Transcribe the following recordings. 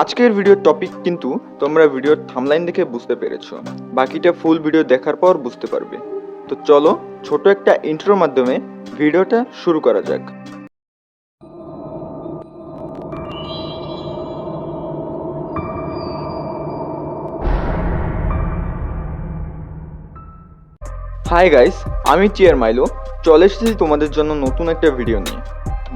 আজকের ভিডিওর টপিক কিন্তু তোমরা ভিডিওর থামলাইন দেখে বুঝতে পেরেছ। বাকিটা ফুল ভিডিও দেখার পর বুঝতে পারবে। তো চলো, ছোট একটা ইন্ট্রোর মাধ্যমে ভিডিওটা শুরু করা যাক। হাই গাইস আমি চেয়ার মাইলো চলে এসেছি তোমাদের জন্য নতুন একটা ভিডিও নিয়ে।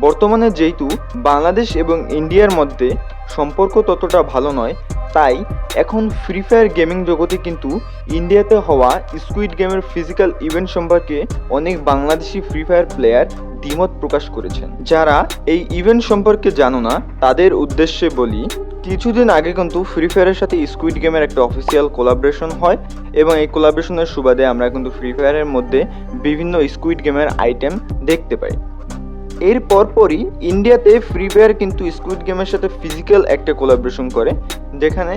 বর্তমানে যেহেতু বাংলাদেশ এবং ইন্ডিয়ার মধ্যে সম্পর্ক ততটা ভালো নয়, তাই এখন ফ্রি ফায়ার গেমিং জগতে কিন্তু ইন্ডিয়াতে হওয়া স্কুইড গেমের ফিজিক্যাল ইভেন্ট সম্পর্কে অনেক বাংলাদেশি ফ্রি ফায়ার প্লেয়ার দ্বিমত প্রকাশ করেছেন। যারা এই ইভেন্ট সম্পর্কে জানো না, তাদের উদ্দেশ্যে বলি, কিছুদিন আগে কিন্তু ফ্রি ফায়ারের সাথে স্কুইড গেমের একটা অফিসিয়াল কোলাবরেশন হয় এবং এই কোলাবরেশনের সুবাদে আমরা কিন্তু ফ্রি ফায়ারের মধ্যে বিভিন্ন স্কুইড গেমের আইটেম দেখতে পাই। এর পরপরই ইন্ডিয়াতে ফ্রি ফায়ার কিন্তু স্কুইড গেমের সাথে ফিজিক্যাল একটা কোলাবরেশন করে, যেখানে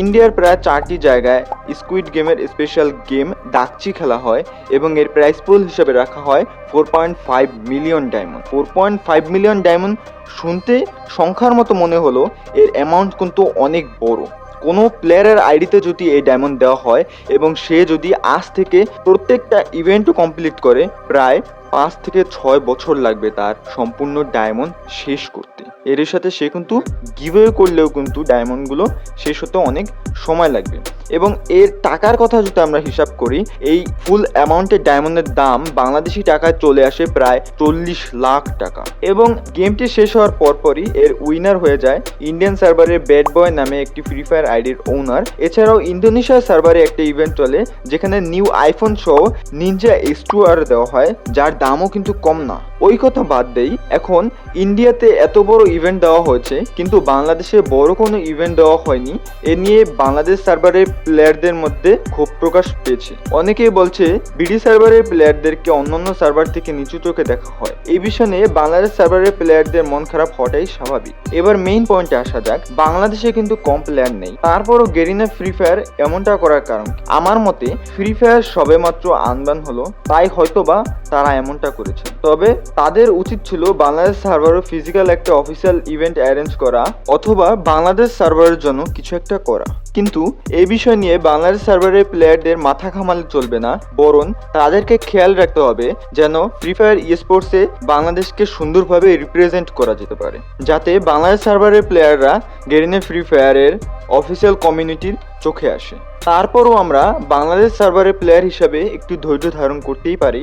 ইন্ডিয়ার প্রায় চারটি জায়গায় স্কুইড গেমের স্পেশাল গেম ডাকচি খেলা হয় এবং এর প্রাইস পুল হিসেবে রাখা হয় four point five million diamond four point five million diamond শুনতে সংখ্যার মতো মনে হলো এর অ্যামাউন্ট কিন্তু অনেক বড়। কোনো প্লেয়ারের আইডিতে যদি এই ডায়মন্ড দেওয়া হয় এবং সে যদি আজ থেকে প্রত্যেকটা ইভেন্টও কমপ্লিট করে, প্রায় পাঁচ থেকে ছয় বছর লাগবে তার সম্পূর্ণ ডায়মন্ড শেষ করতে। এর সাথে সে কিন্তু গিভওয়ে করলেও কিন্তু ডায়মন্ডগুলো শেষ হতে অনেক সময় লাগবে। এবং এর টাকার কথা যদি আমরা হিসাব করি, এই ফুল অ্যামাউন্টের ডায়মন্ডের দাম বাংলাদেশি টাকায় চলে আসে প্রায় চল্লিশ লাখ টাকা। এবং গেমটি শেষ হওয়ার পরপরই এর উইনার হয়ে যায় ইন্ডিয়ান সার্ভারের ব্যাড বয় নামে একটি ফ্রি ফায়ার আইডির ওনার এছাড়াও ইন্দোনেশিয়ার সার্ভারে একটা ইভেন্ট চলে, যেখানে নিউ আইফোন সহ নিনজা এক্স টু আর দেওয়া হয়, যার দামও কিন্তু কম না। ওই কথা বাদ দেই, এখন ইন্ডিয়াতে এত বড় ইভেন্ট দেওয়া হয়েছে, কিন্তু বাংলাদেশে বড় কোনো ইভেন্ট দেওয়া হয়নি। এ নিয়ে বাংলাদেশ সার্ভারের প্লেয়ারদের মধ্যে ক্ষোভ প্রকাশ পেয়েছে। অনেকেই বলছে বিডি সার্ভারের প্লেয়ারদেরকে অন্যান্য সার্ভার থেকে নিচু চোখে দেখা হয়। এই বিষয় নিয়ে বাংলাদেশ সার্ভারের প্লেয়ারদের মন খারাপ হওয়াটাই স্বাভাবিক। এবার মেইন পয়েন্টে আসা যাক, বাংলাদেশে কিন্তু কম প্লেয়ার নেই। তারপরও গেরিনা ফ্রি ফায়ার এমনটা করার কারণ আমার মতে ফ্রি ফায়ার সবেমাত্র আনবান হলো, তাই হয়তোবা তারা এমনটা করেছে। তবে তাদের উচিত ছিল বাংলাদেশ সার্ভারও ফিজিক্যাল একটা অফিসিয়াল ইভেন্ট অ্যারেঞ্জ করা অথবা বাংলাদেশ সার্ভারের জন্য কিছু একটা করা। কিন্তু এই বিষয় নিয়ে বাংলাদেশ সার্ভারের প্লেয়ারদের মাথা ঘামালে চলবে না, বরং তাদেরকে খেয়াল রাখতে হবে যেন ফ্রি ফায়ার স্পোর্টসে বাংলাদেশকে সুন্দরভাবে রিপ্রেজেন্ট করা যেতে পারে। যাতে বাংলাদেশ সার্ভারের প্লেয়াররা গেরিনে ফ্রি ফায়ারের অফিসিয়াল কমিউনিটির চোখে আসে। তারপরও আমরা বাংলাদেশ সার্ভারের প্লেয়ার হিসাবে একটু ধৈর্য ধারণ করতেই পারি,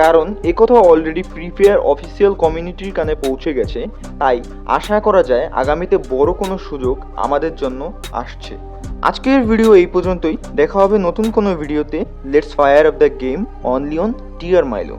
কারণ একথা অলরেডি ফ্রি ফায়ার অফিসিয়াল কমিউনিটির কানে পৌঁছে গেছে, তাই আশা করা যায় আগামীতে বড় কোনো সুযোগ আমাদের জন্য আসছে। আজকের ভিডিও এই পর্যন্তই, দেখা হবে নতুন কোনো ভিডিওতে let's fire off the game only on tier Milo